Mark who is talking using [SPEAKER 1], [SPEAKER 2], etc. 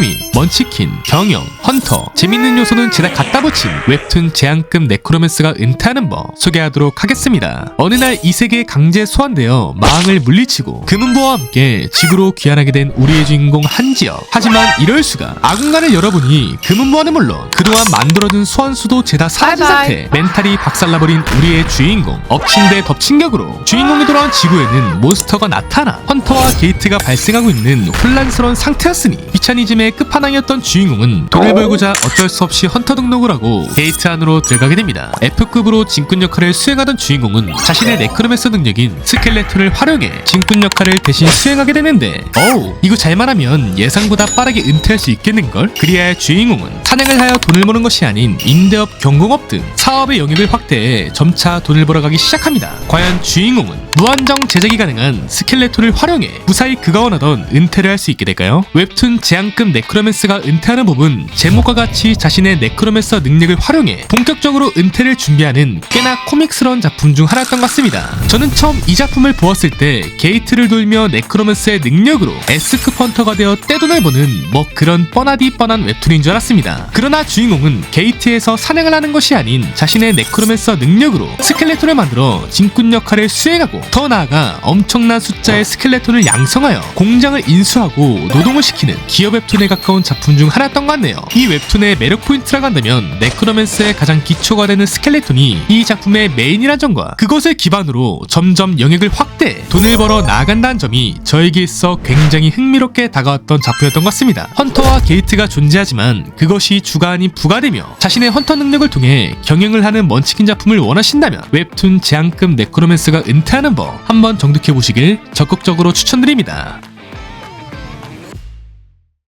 [SPEAKER 1] 코미, 먼치킨, 경영, 헌터 재밌는 요소는 제다 갖다 붙인 웹툰 제한급 네크로맨스가 은퇴하는 법 소개하도록 하겠습니다. 어느 날 이 세계에 강제 소환되어 망을 물리치고 금은보와 함께 지구로 귀환하게 된 우리의 주인공 한지혁. 하지만 이럴 수가 아군관을 열어보니 금은보와는 물론 그동안 만들어둔 소환수도 죄다 사라진. 상태 멘탈이 박살나버린 우리의 주인공 엎친 데 덮친 격으로 주인공이 돌아온 지구에는 몬스터가 나타나 헌터와 게이트가 발생하고 있는 혼란스러운 상태였으니 귀차니즘 의 끝판왕이었던 주인공은 돈을 벌고자 어쩔 수 없이 헌터 등록을 하고 게이트 안으로 들어가게 됩니다 F급으로 진군 역할을 수행하던 주인공은 자신의 네크로맨서 능력인 스켈레톤을 활용해 진군 역할을 대신 수행하게 되는데 어우 이거 잘만 하면 예상보다 빠르게 은퇴할 수 있겠는걸? 그리하여 주인공은 사냥을 하여 돈을 버는 것이 아닌 임대업, 경공업 등 사업의 영역을 확대해 점차 돈을 벌어가기 시작합니다. 과연 주인공은 무한정 제작이 가능한 스켈레톤을 활용해 무사히 그가 원하던 은퇴를 할 수 있게 될까요? 웹툰 제한급 네크로맨스가 은퇴하는 법은 제목과 같이 자신의 네크로맨서 능력을 활용해 본격적으로 은퇴를 준비하는 꽤나 코믹스러운 작품 중 하나였던 것 같습니다. 저는 처음 이 작품을 보았을 때 게이트를 돌며 네크로맨스의 능력으로 S급 헌터가 되어 떼돈을 버는 뭐 그런 뻔하디 뻔한 웹툰인 줄 알았습니다. 그러나 주인공은 게이트에서 사냥을 하는 것이 아닌 자신의 네크로맨서 능력으로 스켈레톤을 만들어 진군 역할을 수행하고 더 나아가 엄청난 숫자의 스켈레톤을 양성하여 공장을 인수하고 노동을 시키는 기업 웹툰에 가까운 작품 중 하나였던 것 같네요. 이 웹툰의 매력 포인트라고 한다면 네크로맨스의 가장 기초가 되는 스켈레톤이 이 작품의 메인이란 점과 그것을 기반으로 점점 영역을 확대 돈을 벌어 나아간다는 점이 저에게 있어 굉장히 흥미롭게 다가왔던 작품이었던 것 같습니다. 헌터와 게이트가 존재하지만 그것이 주가 아닌 부가 되며 자신의 헌터 능력을 통해 경영을 하는 먼치킨 작품을 원하신다면 웹툰 제한급 네크로맨스가 은퇴하는 법 한번 정독해 보시길 적극적으로 추천드립니다.